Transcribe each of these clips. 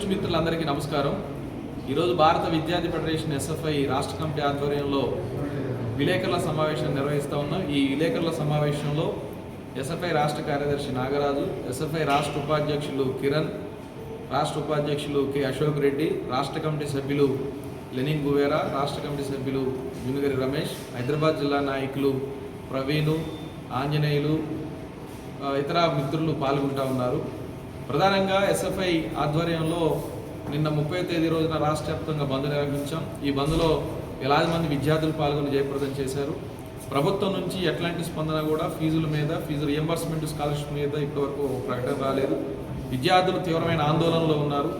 నమస్కారం. ఈరోజు భారత విద్యార్థి ఫెడరేషన్ ఎస్ఎఫ్ఐ రాష్ట్ర కమిటీ ఆధ్వర్యంలో విలేకరుల సమావేశం నిర్వహిస్తూ ఉన్నాం. ఈ విలేకరుల సమావేశంలో ఎస్ఎఫ్ఐ రాష్ట్ర కార్యదర్శి నాగరాజు ఎస్ఎఫ్ఐ రాష్ట్ర ఉపాధ్యక్షులు కిరణ్ రాష్ట్ర ఉపాధ్యక్షులు కె అశోక్ రెడ్డి రాష్ట్ర కమిటీ సభ్యులు లెనిన్ గువేరా రాష్ట్ర కమిటీ సభ్యులు జునుగరి రమేష్ హైదరాబాద్ జిల్లా నాయకులు ప్రవీణు ఆంజనేయులు ఇతర మిత్రులు పాల్గొంటూ ఉన్నారు. ప్రధానంగా ఎస్ఎఫ్ఐ ఆధ్వర్యంలో నిన్న ముప్పై తేదీ రోజున రాష్ట్ర వ్యాప్తంగా బంద్ నిర్వహించాం. ఈ బంద్లో వేలాది మంది విద్యార్థులు పాల్గొని జయప్రదం చేశారు. ప్రభుత్వం నుంచి ఎట్లాంటి స్పందన కూడా ఫీజుల మీద ఫీజు రియంబర్స్మెంట్ స్కాలర్షిప్ మీద ఇప్పటివరకు ప్రకటన రాలేదు. విద్యార్థులు తీవ్రమైన ఆందోళనలో ఉన్నారు.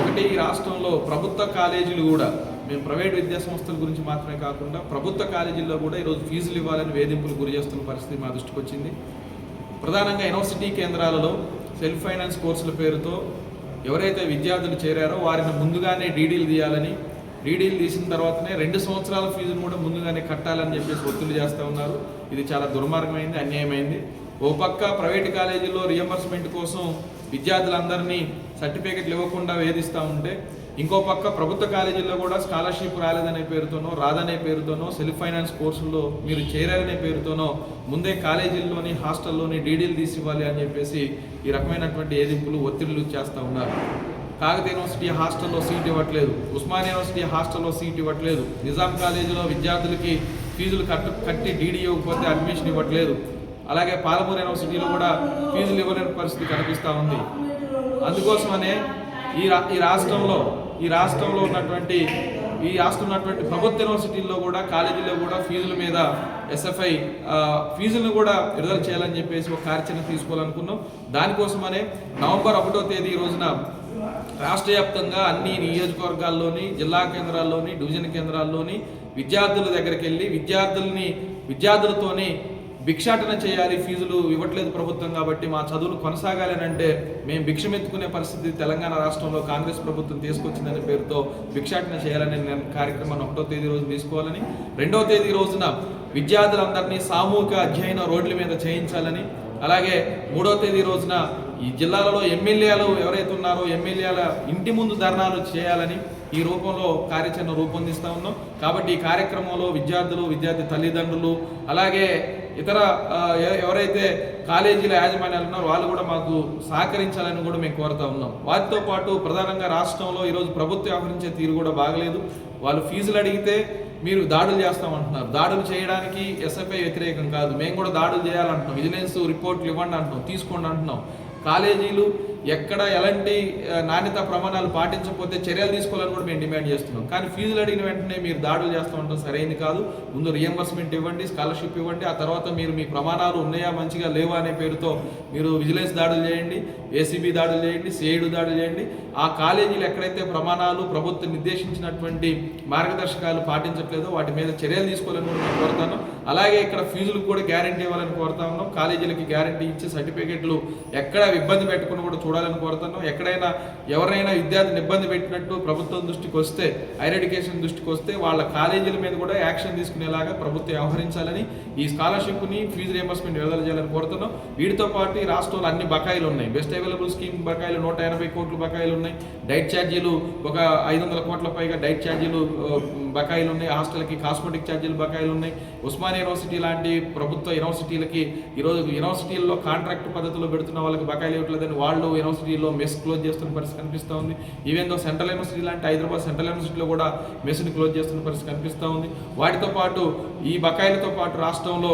ఒకటి ఈ రాష్ట్రంలో ప్రభుత్వ కాలేజీలు కూడా మేము ప్రైవేట్ విద్యా సంస్థల గురించి మాత్రమే కాకుండా ప్రభుత్వ కాలేజీల్లో కూడా ఈరోజు ఫీజులు ఇవ్వాలని వేధింపులు గురి చేస్తున్న పరిస్థితి మా దృష్టికి వచ్చింది. ప్రధానంగా యూనివర్సిటీ కేంద్రాలలో సెల్ఫ్ ఫైనాన్స్ కోర్సుల పేరుతో ఎవరైతే విద్యార్థులు చేరారో వారిని ముందుగానే డీడీలు తీయాలని డీడీలు తీసిన తర్వాతనే రెండు సంవత్సరాల ఫీజును కూడా ముందుగానే కట్టాలని చెప్పేసి ఒత్తిడి చేస్తూ ఉన్నారు. ఇది చాలా దుర్మార్గమైంది అన్యాయమైంది. ఓ పక్క ప్రైవేట్ కాలేజీలో రియంబర్స్మెంట్ కోసం విద్యార్థులందరినీ సర్టిఫికెట్లు ఇవ్వకుండా వేధిస్తూ ఉంటే ఇంకో పక్క ప్రభుత్వ కాలేజీల్లో కూడా స్కాలర్షిప్ రాలేదనే పేరుతోనో రాదనే పేరుతోనో సెల్ఫ్ ఫైనాన్స్ కోర్సుల్లో మీరు చేరారనే పేరుతోనో ముందే కాలేజీల్లోని హాస్టల్లోని డీడీలు తీసి ఇవ్వాలి అని చెప్పేసి ఈ రకమైనటువంటి ఏదింపులు ఒత్తిళ్ళు చేస్తూ ఉన్నారు. కాకతీయ యూనివర్సిటీ హాస్టల్లో సీట్ ఇవ్వట్లేదు. ఉస్మానియా యూనివర్సిటీ హాస్టల్లో సీట్ ఇవ్వట్లేదు. నిజాం కాలేజీలో విద్యార్థులకి ఫీజులు కట్టు కట్టి డీడీ ఇవ్వకపోతే అడ్మిషన్ ఇవ్వట్లేదు. అలాగే పాలమూరు యూనివర్సిటీలో కూడా ఫీజులు ఇవ్వలేని పరిస్థితి కనిపిస్తూ ఉంది. అందుకోసమనే ఈ రా ఈ రాష్ట్రంలో ఈ రాష్ట్రంలో ఉన్నటువంటి ఈ రాష్ట్రం ఉన్నటువంటి ప్రభుత్వ యూనివర్సిటీల్లో కూడా కాలేజీల్లో కూడా ఫీజుల మీద ఎస్ఎఫ్ఐ ఫీజులను కూడా విడుదల చేయాలని చెప్పేసి ఒక కార్యాచరణ తీసుకోవాలనుకున్నాం. దానికోసమనే నవంబర్ ఒకటో తేదీ రోజున రాష్ట్ర వ్యాప్తంగా అన్ని నియోజకవర్గాల్లోని జిల్లా కేంద్రాల్లోని డివిజన్ కేంద్రాల్లోని విద్యార్థుల దగ్గరికి వెళ్ళి విద్యార్థుల్ని విద్యార్థులతోని భిక్షాటన చేయాలి ఫీజులు ఇవ్వట్లేదు ప్రభుత్వం కాబట్టి మా చదువులు కొనసాగాలి అని అంటే మేము భిక్షమెత్తుకునే పరిస్థితి తెలంగాణ రాష్ట్రంలో కాంగ్రెస్ ప్రభుత్వం తీసుకొచ్చిందనే పేరుతో భిక్షాటన చేయాలని నేను కార్యక్రమాన్ని ఒకటో తేదీ రోజు తీసుకోవాలని రెండవ తేదీ రోజున విద్యార్థులందరినీ సామూహిక అధ్యయన రోడ్ల మీద చేయించాలని అలాగే మూడో తేదీ రోజున ఈ జిల్లాలలో ఎమ్మెల్యేలు ఎవరైతే ఉన్నారో ఎమ్మెల్యేల ఇంటి ముందు ధర్నాలు చేయాలని ఈ రూపంలో కార్యాచరణ రూపొందిస్తూ ఉన్నాం. కాబట్టి ఈ కార్యక్రమంలో విద్యార్థులు విద్యార్థి తల్లిదండ్రులు అలాగే ఇతర ఎవరైతే కాలేజీల యాజమాన్యాలు ఉన్నారో వాళ్ళు కూడా మాకు సహకరించాలని కూడా మేము కోరుతా ఉన్నాం. వాటితో పాటు ప్రధానంగా రాష్ట్రంలో ఈరోజు ప్రభుత్వం వ్యవహరించే తీరు కూడా బాగలేదు. వాళ్ళు ఫీజులు అడిగితే మీరు దాడులు చేస్తామంటున్నారు. దాడులు చేయడానికి ఎస్ఎఫ్ఐ వ్యతిరేకం కాదు. మేము కూడా దాడులు చేయాలంటున్నాం. విజిలెన్స్ రిపోర్ట్లు ఇవ్వండి అంటున్నాం. తీసుకోండి అంటున్నాం. కాలేజీలు ఎక్కడ ఎలాంటి నాణ్యత ప్రమాణాలు పాటించకపోతే చర్యలు తీసుకోవాలని కూడా మేము డిమాండ్ చేస్తున్నాం. కానీ ఫీజులు అడిగిన వెంటనే మీరు దాడులు చేస్తూ ఉంటాం సరైనది కాదు. ముందు రియంబర్స్మెంట్ ఇవ్వండి స్కాలర్షిప్ ఇవ్వండి ఆ తర్వాత మీరు మీ ప్రమాణాలు ఉన్నాయా మంచిగా లేవా అనే పేరుతో మీరు విజిలెన్స్ దాడులు చేయండి ఏసీబీ దాడులు చేయండి సిఐడు దాడులు చేయండి. ఆ కాలేజీలు ఎక్కడైతే ప్రమాణాలు ప్రభుత్వం నిర్దేశించినటువంటి మార్గదర్శకాలు పాటించట్లేదో వాటి మీద చర్యలు తీసుకోవాలని కూడా మేము కోరుతాను అలాగే ఇక్కడ ఫీజులకు కూడా గ్యారంటీ ఇవ్వాలని కోరుతా ఉన్నాం. కాలేజీలకి గ్యారంటీ ఇచ్చి సర్టిఫికేట్లు ఎక్కడ ఇబ్బంది పెట్టకుండా కూడా చూడాలని కోరుతున్నాం. ఎక్కడైనా ఎవరైనా విద్యార్థిని ఇబ్బంది పెట్టినట్టు ప్రభుత్వం దృష్టికి వస్తే హైర్ ఎడ్యుకేషన్ దృష్టికి వస్తే వాళ్ళ కాలేజీల మీద కూడా యాక్షన్ తీసుకునేలాగా ప్రభుత్వం వ్యవహరించాలని ఈ స్కాలర్షిప్ని ఫీజు రియంబర్స్మెంట్ విడుదల చేయాలని కోరుతున్నాం. వీటితో పాటు ఈ రాష్ట్రంలో అన్ని బకాయిలు ఉన్నాయి. బెస్ట్ అవైలబుల్ స్కీమ్ బకాయిలు నూట ఎనభై కోట్ల బకాయిలు ఉన్నాయి. డైట్ ఛార్జీలు ఒక ఐదు వందల కోట్ల పైగా డైట్ ఛార్జీలు బకాయిలు ఉన్నాయి. హాస్టల్కి కాస్మెటిక్ ఛార్జీలు బకాయిలు ఉన్నాయి. ఉస్మాన్ యూనివర్సిటీ లాంటి ప్రభుత్వ యూనివర్సిటీలకి ఈరోజు యూనివర్సిటీల్లో కాంట్రాక్ట్ పద్ధతిలో పెడుతున్న వాళ్ళకి బకాయిలు ఇవ్వట్లేదని వాళ్ళు యూనివర్సిటీలో మెస్ క్లోజ్ చేస్తున్న పరిస్థితి కనిపిస్తూ ఉంది. ఈవెన్ దో సెంట్రల్ యూనివర్సిటీ లాంటి హైదరాబాద్ సెంట్రల్ యూనివర్సిటీలో కూడా మెస్ని క్లోజ్ చేస్తున్న పరిస్థితి కనిపిస్తూ ఉంది. వాటితో పాటు ఈ బకాయిలతో పాటు రాష్ట్రంలో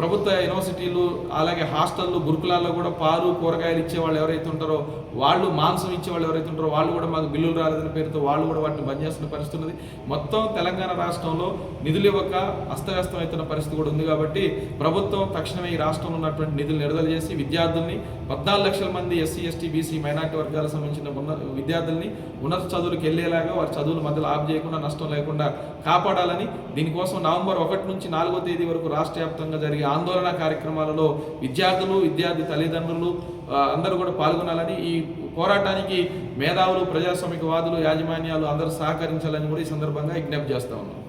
ప్రభుత్వ యూనివర్సిటీలు అలాగే హాస్టళ్ళు గురుకులాల్లో కూడా పాలు కూరగాయలు ఇచ్చే వాళ్ళు ఎవరైతే ఉంటారో వాళ్ళు మాంసం ఇచ్చే వాళ్ళు ఎవరైతే ఉంటారో వాళ్ళు కూడా మాకు బిల్లులు రాలేదని పేరుతో వాళ్ళు కూడా వాటిని బంద్ చేస్తున్న పరిస్థితి ఉన్నది. మొత్తం తెలంగాణ రాష్ట్రంలో నిధులు ఇవ్వక అస్తవ్యస్తం అవుతున్న పరిస్థితి కూడా ఉంది కాబట్టి ప్రభుత్వం తక్షణమే ఈ రాష్ట్రంలో ఉన్నటువంటి నిధులు విడుదల చేసి విద్యార్థుల్ని పద్నాలుగు లక్షల మంది ఎస్సీ ఎస్టీ బీసీ మైనార్టీ వర్గాలకు సంబంధించిన ఉన్న విద్యార్థుల్ని ఉన్నత చదువులకు వెళ్ళేలాగా వారి చదువుల మధ్యలో ఆఫ్ చేయకుండా నష్టం లేకుండా కాపాడాలని దీనికోసం నవంబర్ ఒకటి నుంచి నాలుగో తేదీ వరకు రాష్ట్ర వ్యాప్తంగా జరిగే ఆందోళన కార్యక్రమాలలో విద్యార్థులు విద్యార్థి తల్లిదండ్రులు అందరూ కూడా పాల్గొనాలని ఈ పోరాటానికి మేధావులు ప్రజాస్వామికవాదులు యాజమాన్యాలు అందరూ సహకరించాలని కూడా ఈ సందర్భంగా విజ్ఞప్తి చేస్తా ఉన్నాం.